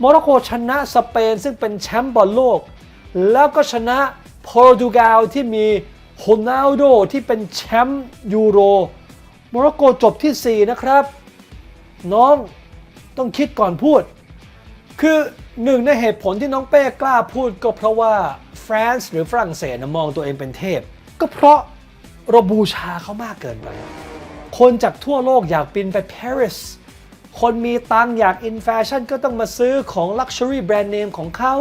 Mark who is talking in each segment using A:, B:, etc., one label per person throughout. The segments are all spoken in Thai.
A: โมร็อกโกชนะสเปนซึ่งเป็นแชมป์บอลโลก แล้วก็ชนะโปรตุเกสที่มีโรนัลโดที่เป็นแชมป์ยูโรโมร็อกโกจบที่ 4 นะครับ น้องต้องคิดก่อนพูด คือหนึ่งในเหตุผลที่น้องเป้กล้าพูดก็เพราะว่าฟรานซ์หรือฝรั่งเศสมองตัวเองเป็นเทพ ก็เพราะเราบูชาเขามากเกินไป คนจากทั่วโลกอยากบินไปปารีส คนมีตังอยากอินแฟชั่นก็ต้องมาซื้อของลักชัวรี่แบรนด์เนมของเขา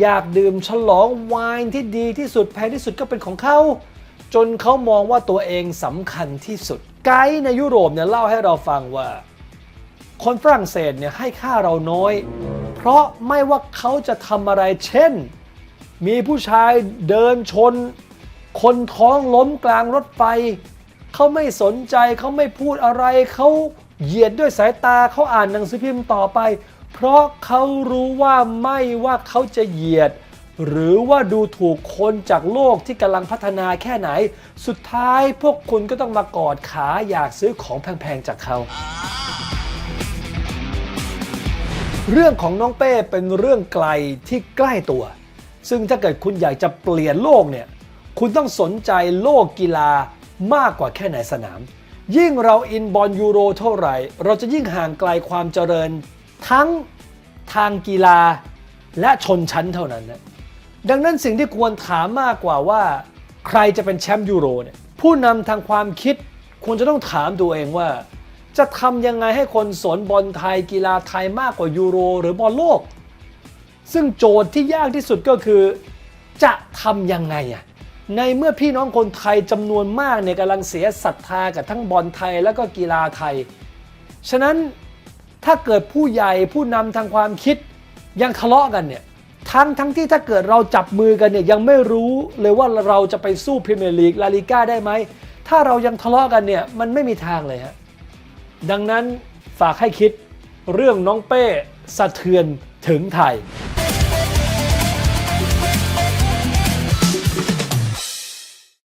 A: อยากดื่มฉลองไวน์ที่ดีที่สุดแพงที่สุดก็เป็นของเขา จนเขามองว่าตัวเองสำคัญที่สุด ไกด์ในยุโรปเนี่ยเล่าให้เราฟังว่า คนฝรั่งเศสเนี่ยให้ค่าเราน้อย เพราะไม่ว่าเขาจะทำอะไรเช่น มีผู้ชายเดินชน คนท้องล้มกลางรถไฟเขาไม่สนใจเขาไม่พูดอะไรเขา เหยียดด้วยสายตาเขาอ่านหนังสือพิมพ์ต่อไป เพราะเขารู้ว่าไม่ว่าเขาจะเหยียด หรือว่าดูถูกคนจากโลกที่กำลังพัฒนาแค่ไหน สุดท้ายพวกคุณก็ต้องมากอดขาอยากซื้อของแพงๆจากเขา เรื่องของน้องเป้เป็นเรื่องไกลที่ใกล้ตัว ซึ่งถ้าเกิดคุณอยากจะเปลี่ยนโลกเนี่ย คุณต้องสนใจโลกกีฬามากกว่าแค่ไหนสนาม ยิ่งเราอินบอลยูโรเท่าไหร่ เราจะยิ่งห่างไกลความเจริญ ทั้งทางกีฬาและชนชั้นเท่านั้นนะดังนั้นสิ่งที่ควรถามมากกว่าว่า ใครจะเป็นแชมป์ยูโรเนี่ยผู้นำทางความคิดควรจะต้องถามตัวเองว่า จะทำยังไงให้คนสนบอลไทยกีฬาไทยมากกว่ายูโร หรือบอลโลก ซึ่งโจทย์ที่ยากที่สุดก็คือ จะทำยังไงอะ ในเมื่อพี่น้องคนไทยจำนวนมากเนี่ยกำลังเสียศรัทธากับทั้งบอลไทยแล้วก็กีฬาไทย ฉะนั้นถ้าเกิดผู้ใหญ่ผู้นำทางความคิดยังทะเลาะกันเนี่ยทั้งทั้งที่ถ้าเกิดเราจับมือกันเนี่ยยังไม่รู้เลยว่าเราจะไปสู้พรีเมียร์ลีกลาลิก้าได้ไหม ถ้าเรายังทะเลาะกันเนี่ยมันไม่มีทางเลยฮะดังนั้นฝากให้คิดเรื่องน้องเป้สะเทือนถึงไทย